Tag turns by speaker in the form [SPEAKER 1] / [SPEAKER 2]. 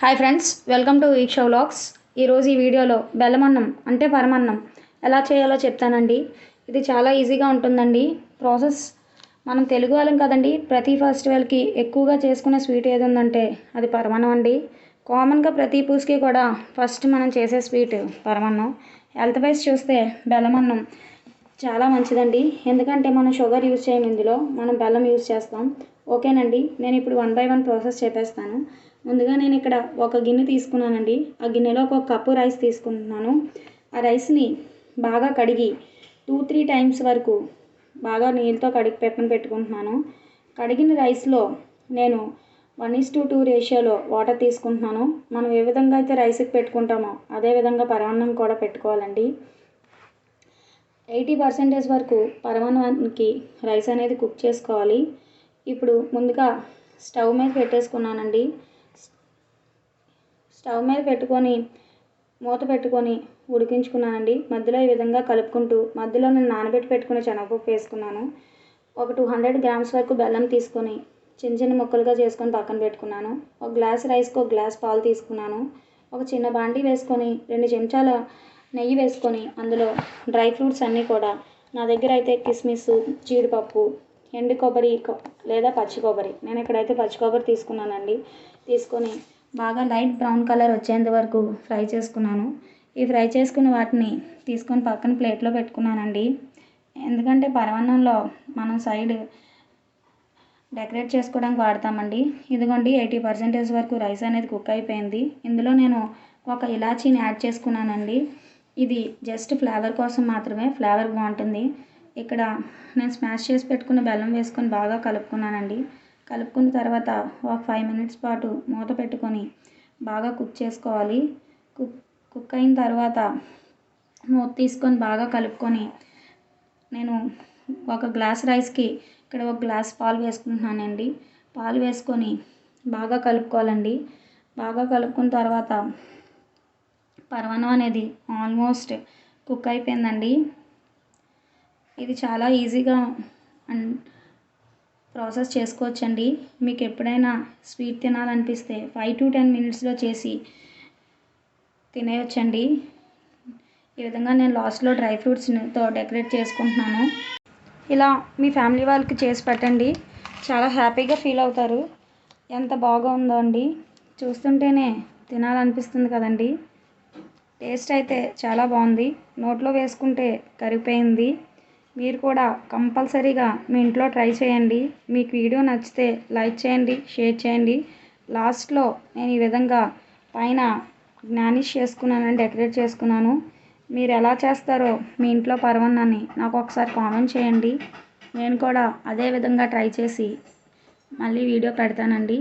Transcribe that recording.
[SPEAKER 1] Hi friends welcome to Veeksha vlogs ఈరోజు ఈ వీడియోలో బెల్లమన్నం అంటే పరమన్నం ఎలా చేయాలో చెప్తానండి. ఇది చాలా ఈజీగా ఉంటుందండి. ప్రాసెస్ మనం తెలుగు వాళ్ళం కదండి. ప్రతి ఫెస్టివల్కి ఎక్కువగా చేసుకునే స్వీట్ ఏది ఉందంటే అది పరమన్నం అండి. కామన్గా ప్రతి పూజకి కూడా ఫస్ట్ మనం చేసే స్వీట్ పరమన్నం. హెల్త్ వైజ్ చూస్తే బెల్లమన్నం చాలా మంచిదండి. ఎందుకంటే మనం షుగర్ యూజ్ చేయం ఇందులో మనం బెల్లం యూజ్ చేస్తాం. ఓకేనండి నేను ఇప్పుడు వన్ బై వన్ ప్రాసెస్ చెప్పేస్తాను. ముందుగా నేను ఇక్కడ ఒక గిన్నె తీసుకున్నానండి. ఆ గిన్నెలో ఒక కప్పు రైస్ తీసుకుంటున్నాను ఆ రైస్ని బాగా కడిగి టూ త్రీ టైమ్స్ వరకు బాగా నీళ్ళతో కడిగి పెప్పన పెట్టుకుంటున్నాను. కడిగిన రైస్లో నేను వన్ ఇస్ టు టూ రేషియోలో వాటర్ తీసుకుంటున్నాను. మనం ఏ విధంగా అయితే రైస్కి పెట్టుకుంటామో అదే విధంగా పరమాన్నం కూడా పెట్టుకోవాలండి. ఎయిటీ పర్సెంటేజ్ వరకు పరమాన్నానికి రైస్ అనేది కుక్ చేసుకోవాలి. ఇప్పుడు ముందుగా స్టవ్ మీద పెట్టేసుకున్నానండి. స్టవ్ మీద పెట్టుకొని మూత పెట్టుకొని ఉడికించుకున్నానండి. మధ్యలో ఈ విధంగా కలుపుకుంటూ మధ్యలో నేను నానబెట్టి పెట్టుకునే శనగపప్పు వేసుకున్నాను. ఒక టూ హండ్రెడ్ గ్రామ్స్ వరకు బెల్లం తీసుకొని చిన్న చిన్న ముక్కలుగా చేసుకొని పక్కన పెట్టుకున్నాను. ఒక గ్లాస్ రైస్కి ఒక గ్లాస్ పాలు తీసుకున్నాను. ఒక చిన్న బాండీ వేసుకొని రెండు చెంచాల నెయ్యి వేసుకొని అందులో డ్రై ఫ్రూట్స్ అన్నీ కూడా. నా దగ్గర అయితే కిస్మిస్ జీడిపప్పు ఎండు కొబ్బరి లేదా పచ్చి కొబ్బరి. నేను ఇక్కడైతే పచ్చి కొబ్బరి తీసుకున్నానండి. తీసుకొని బాగా లైట్ బ్రౌన్ కలర్ వచ్చేంత వరకు ఫ్రై చేసుకున్నాను. ఈ ఫ్రై చేసుకున్న వాటిని తీసుకొని పక్కన ప్లేట్లో పెట్టుకున్నానండి. ఎందుకంటే పరమాన్నంలో మనం సైడ్ డెకరేట్ చేసుకోవడానికి వాడతామండి. ఇదిగోండి ఎయిటీ పర్సెంటేజ్ వరకు రైస్ అనేది కుక్ అయిపోయింది. ఇందులో నేను ఒక ఇలాచీని యాడ్ చేసుకున్నానండి. ఇది జస్ట్ ఫ్లేవర్ కోసం మాత్రమే ఫ్లేవర్ బాగుంటుంది. ఇక్కడ నేను స్మాష్ చేసి పెట్టుకున్న బెల్లం వేసుకొని బాగా కలుపుకున్నానండి. కలుపుకున్న తర్వాత ఒక ఫైవ్ మినిట్స్ పాటు మూత పెట్టుకొని బాగా కుక్ చేసుకోవాలి. కుక్ కుక్ అయిన తర్వాత మూత తీసుకొని బాగా కలుపుకొని నేను ఒక గ్లాస్ రైస్కి ఇక్కడ ఒక గ్లాస్ పాలు వేసుకుంటున్నానండి. పాలు వేసుకొని బాగా కలుపుకోవాలండి. బాగా కలుపుకున్న తర్వాత పరమాన్నం అనేది ఆల్మోస్ట్ కుక్ అయిపోయిందండి. ఇది చాలా ఈజీగా అండ్ ప్రాసెస్ చేసుకోవచ్చండి. మీకు ఎప్పుడైనా స్వీట్ తినాలనిపిస్తే ఫైవ్ టు టెన్ మినిట్స్లో చేసి తినేయొచ్చండి. ఈ విధంగా నేను లాస్ట్లో డ్రై ఫ్రూట్స్తో డెకరేట్ చేసుకుంటున్నాను. ఇలా మీ ఫ్యామిలీ వాళ్ళకి చేసి పెట్టండి. చాలా హ్యాపీగా ఫీల్ అవుతారు. ఎంత బాగుందో అండి. చూస్తుంటేనే తినాలనిపిస్తుంది కదండి. టేస్ట్ అయితే చాలా బాగుంది. నోట్లో వేసుకుంటే కరిగిపోయింది. మీరు కూడా కంపల్సరీగా మీ ఇంట్లో ట్రై చేయండి. మీకు వీడియో నచ్చితే లైక్ చేయండి షేర్ చేయండి. లాస్ట్లో నేను ఈ విధంగా పైన జ్ఞానిష్ చేసుకున్నానని డెకరేట్ చేసుకున్నాను. మీరు ఎలా చేస్తారో మీ ఇంట్లో పరవన్నాన్ని నాకు ఒకసారి కామెంట్ చేయండి. నేను కూడా అదే విధంగా ట్రై చేసి మళ్ళీ వీడియో పెడతానండి.